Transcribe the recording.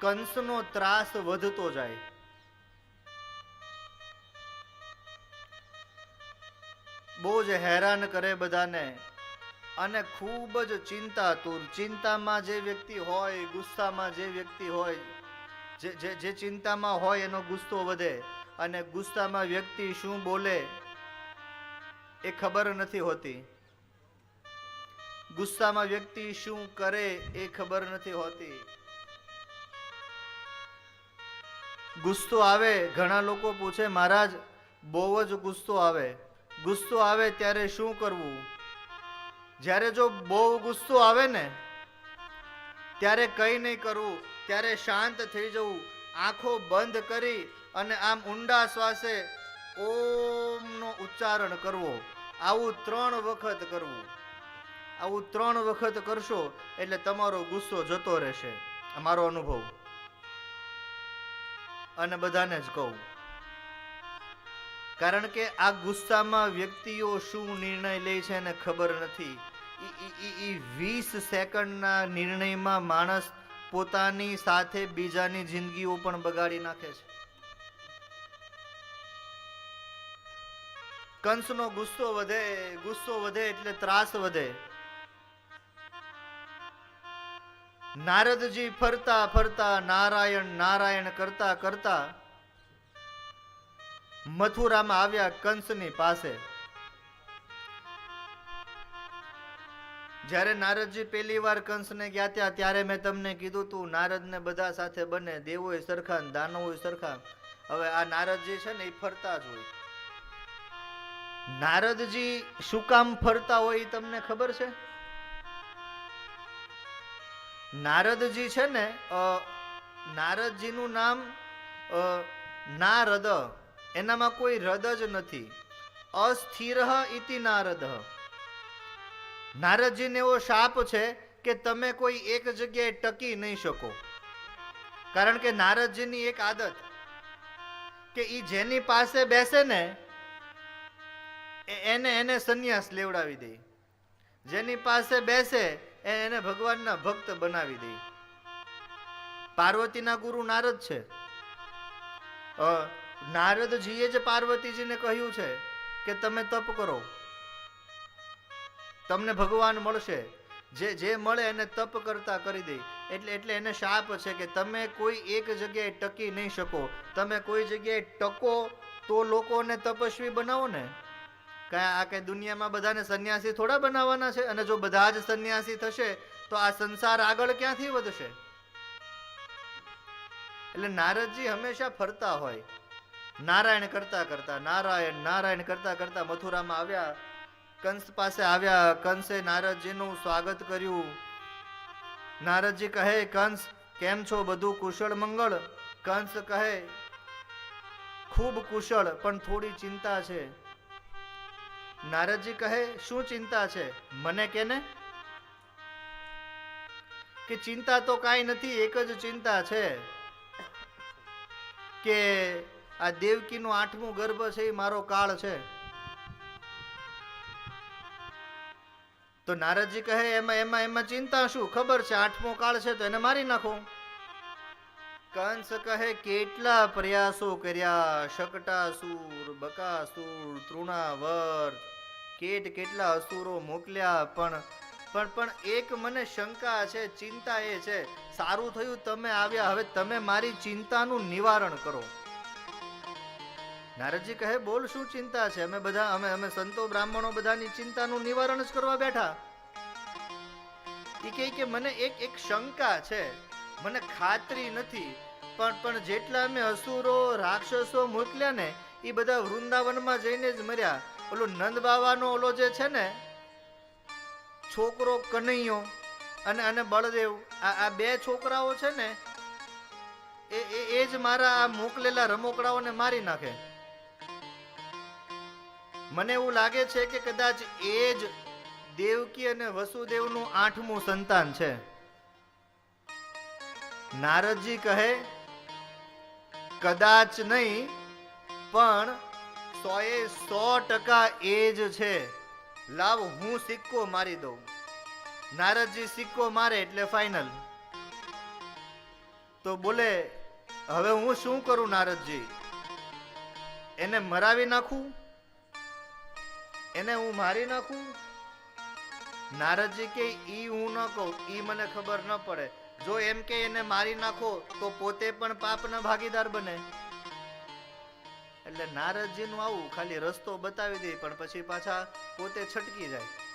કંસનો ત્રાસ વધતો જાય. બહુ જ હેરાન કરે બધાને અને ખૂબ જ ચિંતાતુર. ચિંતામાં જે વ્યક્તિ હોય, ગુસ્સામાં જે વ્યક્તિ હોય, જે જે ચિંતામાં હોય એનો ગુસ્સો વધે અને ગુસ્સામાં વ્યક્તિ શું બોલે એ ખબર નથી હોતી. ગુસ્સામાં વ્યક્તિ શું કરે એ ખબર નથી હોતી. ગુસ્સો આવે, ઘણા લોકો પૂછે, મહારાજ, બહુ જ ગુસ્સો આવે. ગુસ્સો આવે ત્યારે શું કરવું? જ્યારે જો બહુ ગુસ્સો આવે ને, ત્યારે કંઈ નહીં કરવું. ત્યારે શાંત થઈ જવું. આંખો બંધ કરી અને આમ ઊંડા શ્વાસે ઓમનો ઉચ્ચારણ કરવો. આવું ત્રણ વખત કરવું. આવું ત્રણ વખત કરશો એટલે તમારો ગુસ્સો જતો રહેશે. અમારો મારો અનુભવ. અને બધાને જ કહું. કારણ કે આ ગુસ્સામાં વ્યક્તિઓ શું નિર્ણય લે છે એને ખબર નથી. વીસ સેકન્ડના નિર્ણયમાં માણસ પોતાની સાથે બીજાની જિંદગીઓ પણ બગાડી નાખે છે. કંસનો ગુસ્સો વધે ગુસ્સો વધે એટલે ત્રાસ વધે. નારદજી ફરતા ફરતા, નારાયણ નારાયણ કરતા કરતા મથુરામાં આવ્યા કંસની પાસે. જ્યારે નારદજી પહેલી વાર કંસને ગયા ત્યાં, ત્યારે મેં તમને કીધું તું, નારદને બધા સાથે બને, દેવોય સરખા દાનવો સરખા. હવે આ નારદજી છે ને, એ ફરતા જ હોય. નારદજી શું કામ ફરતા હોય એ તમને ખબર છે? નારદજી છે ને નારદજીનું નામ નારદ. એનામાં કોઈ રદ જ નથી. અસ્થિર ઇતિ નારદ. નારદજીને એવો શાપ છે કે તમે કોઈ એક જગ્યાએ ટકી નહીં શકો. કારણ કે નારદજીની એક આદત કે એ જેની પાસે બેસે ને એને એને સંન્યાસ લેવડાવી દે. જેની પાસે બેસે એને ભગવાનના ભક્ત બનાવી દઈ પાર્વતીના ગુરુ નારદ છે. નારદજીએ જ પાર્વતીજીને કહ્યું છે કે તમે તપ કરો. તમને ભગવાન મળશે. જે જે મળે એને તપ કરતા કરી દે. એટલે એટલે એને શાપ છે કે તમે કોઈ એક જગ્યાએ ટકી નહીં શકો. તમે કોઈ જગ્યાએ ટકો તો લોકોને તપસ્વી બનાવો ને. કાંઈ આ કઈ દુનિયામાં બધાને સંન્યાસી થોડા બનાવવાના છે અને જો બધા જ સંન્યાસી થશે, તો આ સંસાર આગળ ક્યાંથી વધશે? એટલે નારદજી હંમેશા ફરતા હોય. નારાયણ કરતા કરતા, નારાયણ નારાયણ કરતા કરતા મથુરામાં આવ્યા. કંસ પાસે આવ્યા, કંસે નારદજીનું સ્વાગત કર્યું. નારદજી કહે, કંસ, કેમ છો બધું કુશળ મંગળ? કંસ કહે, ખૂબ કુશળ, પણ થોડી ચિંતા છે. નારદજી કહે, શું ચિંતા છે? મને કેને કે ચિંતા તો કાંઈ નથી, એક જ ચિંતા છે કે આ દેવકીનો આઠમું ગર્ભ છે એ મારો કાળ છે. તો નારદજી કહે, એમાં એમાં એમાં ચિંતા શું? ખબર છે આઠમો કાળ છે તો એને મારી નાખો. કંસ કહે, કેટલા પ્રયાસો કર્યા? શકટાસુર, બકાસુર, તૃણાવર. કેટ કેટલા અસુરો મોકલ્યા? પણ પણ પણ એક મને શંકા છે, ચિંતા એ છે. સારું થયું તમે આવ્યા. હવે તમે મારી ચિંતાનું નિવારણ કરો. નારદજી કહે, બોલ, શું ચિંતા છે? અમે બધા, અમે અમે સંતો બ્રાહ્મણો બધાની ચિંતાનું નિવારણ જ કરવા બેઠા. એ કે, મને એક એક શંકા છે. મને ખાતરી નથી, પણ પણ જેટલા અમે અસુરો, રાક્ષસો મોકલ્યા ને, એ બધા વૃંદાવનમાં જઈને જ મર્યા. ઓલો નંદ બાવાનો ઓલો જે છે ને, છોકરો કનૈયો અને અને બળદેવ, આ આ બે છોકરાઓ છે ને, એ એ એ જ મારા આ મોકલેલા રમોકડાઓને મારી નાખે. મને એવું લાગે છે કે કદાચ એ જ દેવકી અને વસુદેવનું આઠમું સંતાન છે. નારદજી કહે, કદાચ નહીં, પણ સોએ સો ટકા એ જ છે. લાવ હું સિક્કો મારી દઉં. નારદજી સિક્કો મારે એટલે ફાઇનલ તો બોલે, હવે હું શું કરું નારદજી? એને મરાવી નાખું? એને હું મારી નાખું? નારદજી કે, ઈ હું ન કહું, ઈ મને ખબર ન પડે. જો એમ કે એને મારી નાખો, તો પોતે પણ પાપના ભાગીદાર બને. એટલે નારદજીનું આવું, ખાલી રસ્તો બતાવી દે, પણ પછી પાછા પોતે છટકી જાય.